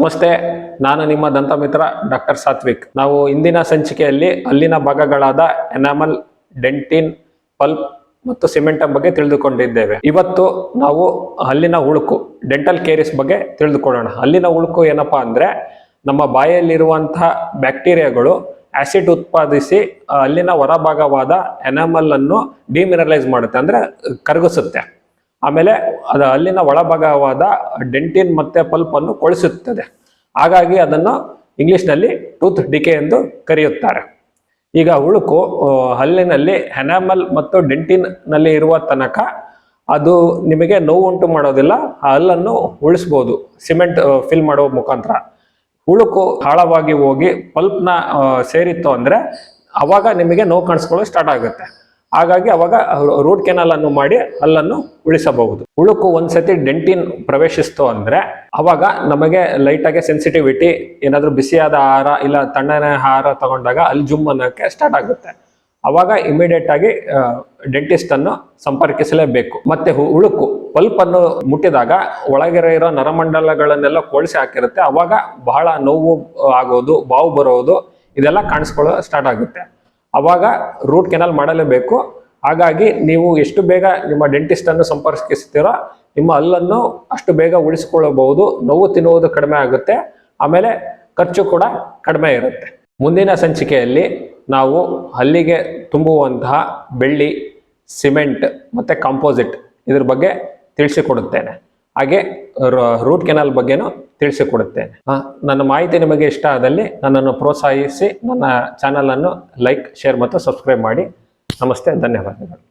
ನಮಸ್ತೆ, ನಾನು ನಿಮ್ಮ ದಂತ ಮಿತ್ರ ಡಾಕ್ಟರ್ ಸಾತ್ವಿಕ್. ನಾವು ಇಂದಿನ ಸಂಚಿಕೆಯಲ್ಲಿ ಅಲ್ಲಿನ ಭಾಗಗಳಾದ ಎನಾಮಲ್, ಡೆಂಟಿನ್, ಪಲ್ಪ್ ಮತ್ತು ಸಿಮೆಂಟಮ್ ಬಗ್ಗೆ ತಿಳಿದುಕೊಂಡಿದ್ದೇವೆ. ಇವತ್ತು ನಾವು ಹಲ್ಲಿನ ಉಳುಕು, ಡೆಂಟಲ್ ಕೇರಿಸ್ ಬಗ್ಗೆ ತಿಳಿದುಕೊಳ್ಳೋಣ. ಹಲ್ಲಿನ ಉಳುಕು ಏನಪ್ಪಾ ಅಂದ್ರೆ, ನಮ್ಮ ಬಾಯಲ್ಲಿರುವಂತಹ ಬ್ಯಾಕ್ಟೀರಿಯಾಗಳು ಆಸಿಡ್ ಉತ್ಪಾದಿಸಿ ಅಲ್ಲಿನ ಹೊರಭಾಗವಾದ ಎನಾಮಲ್ ಅನ್ನು ಡಿಮಿನರಲೈಸ್ ಮಾಡುತ್ತೆ, ಅಂದ್ರೆ ಕರಗಿಸುತ್ತೆ. ಆಮೇಲೆ ಅದು ಅಲ್ಲಿನ ಒಳಭಾಗವಾದ ಡೆಂಟಿನ್ ಮತ್ತೆ ಪಲ್ಪ್ ಅನ್ನು ಕೊಳಿಸುತ್ತದೆ. ಹಾಗಾಗಿ ಅದನ್ನು ಇಂಗ್ಲಿಷ್ನಲ್ಲಿ ಟೂತ್ ಡಿಕೆ ಎಂದು ಕರೆಯುತ್ತಾರೆ. ಈಗ ಉಳುಕು ಹಲ್ಲಿನಲ್ಲಿ ಹೆನಾಮಲ್ ಮತ್ತು ಡೆಂಟಿನ್ನಲ್ಲಿ ಇರುವ ತನಕ ಅದು ನಿಮಗೆ ನೋವು ಉಂಟು ಮಾಡೋದಿಲ್ಲ, ಆ ಹಲ್ಲನ್ನು ಉಳಿಸ್ಬೋದು, ಸಿಮೆಂಟ್ ಫಿಲ್ ಮಾಡುವ ಮುಖಾಂತರ. ಉಳುಕು ಆಳವಾಗಿ ಹೋಗಿ ಪಲ್ಪ್ನ ಸೇರಿತ್ತು ಅಂದರೆ ಅವಾಗ ನಿಮಗೆ ನೋವು ಕಾಣಿಸ್ಕೊಳ್ಳೋದು ಸ್ಟಾರ್ಟ್ ಆಗುತ್ತೆ. ಹಾಗಾಗಿ ಅವಾಗ ರೂಟ್ ಕೆನಲ್ ಅನ್ನು ಮಾಡಿ ಅಲ್ಲನ್ನು ಉಳಿಸಬಹುದು. ಉಳುಕು ಒಂದ್ಸತಿ ಡೆಂಟಿನ್ ಪ್ರವೇಶಿಸ್ತು ಅಂದ್ರೆ ಅವಾಗ ನಮಗೆ ಲೈಟ್ ಆಗಿ ಸೆನ್ಸಿಟಿವಿಟಿ ಏನಾದ್ರೂ ಬಿಸಿಯಾದ ಆಹಾರ ಇಲ್ಲ ತಣ್ಣನೆ ಆಹಾರ ತಗೊಂಡಾಗ ಅಲ್ಲಿ ಜುಮ್ ಅನ್ನೋಕ್ಕೆ ಸ್ಟಾರ್ಟ್ ಆಗುತ್ತೆ. ಅವಾಗ ಇಮಿಡಿಯೇಟ್ ಆಗಿ ಡೆಂಟಿಸ್ಟ್ ಅನ್ನು ಸಂಪರ್ಕಿಸಲೇಬೇಕು. ಮತ್ತೆ ಉಳುಕು ಪಲ್ಪ್ ಅನ್ನು ಮುಟ್ಟಿದಾಗ ಒಳಗಿರೋ ಇರೋ ನರಮಂಡಲಗಳನ್ನೆಲ್ಲ ಕೋಳಿಸಿ ಹಾಕಿರುತ್ತೆ. ಅವಾಗ ಬಹಳ ನೋವು ಆಗೋದು, ಬಾವು ಬರೋದು, ಇದೆಲ್ಲ ಕಾಣಿಸ್ಕೊಳ್ಳೋ ಸ್ಟಾರ್ಟ್ ಆಗುತ್ತೆ. ಅವಾಗ ರೂಟ್ ಕೆನಲ್ ಮಾಡಲೇಬೇಕು. ಹಾಗಾಗಿ ನೀವು ಎಷ್ಟು ಬೇಗ ನಿಮ್ಮ ಡೆಂಟಿಸ್ಟ್ ಅನ್ನು ಸಂಪರ್ಕಿಸ್ತೀರೋ ನಿಮ್ಮ ಹಲ್ಲನ್ನು ಅಷ್ಟು ಬೇಗ ಉಳಿಸಿಕೊಳ್ಳಬಹುದು. ನೋವು ತಿನ್ನುವುದು ಕಡಿಮೆ ಆಗುತ್ತೆ. ಆಮೇಲೆ ಖರ್ಚು ಕೂಡ ಕಡಿಮೆ ಇರುತ್ತೆ. ಮುಂದಿನ ಸಂಚಿಕೆಯಲ್ಲಿ ನಾವು ಹಲ್ಲಿಗೆ ತುಂಬುವಂತಹ ಬೆಳ್ಳಿ, ಸಿಮೆಂಟ್ ಮತ್ತು ಕಾಂಪೋಸಿಟ್ ಇದ್ರ ಬಗ್ಗೆ ತಿಳಿಸಿಕೊಡುತ್ತೇನೆ. ಹಾಗೆ ರೂಟ್ ಕೆನಲ್ ಬಗ್ಗೆನೂ ತಿಳಿಸಿಕೊಡುತ್ತೇನೆ ನನ್ನ ಮಾಹಿತಿ ನಿಮಗೆ ಇಷ್ಟ ಆದಲ್ಲಿ ನನ್ನನ್ನು ಪ್ರೋತ್ಸಾಹಿಸಿ, ನನ್ನ ಚಾನಲನ್ನು ಲೈಕ್ ಶೇರ್ ಮತ್ತು ಸಬ್ಸ್ಕ್ರೈಬ್ ಮಾಡಿ. ನಮಸ್ತೆ, ಧನ್ಯವಾದಗಳು.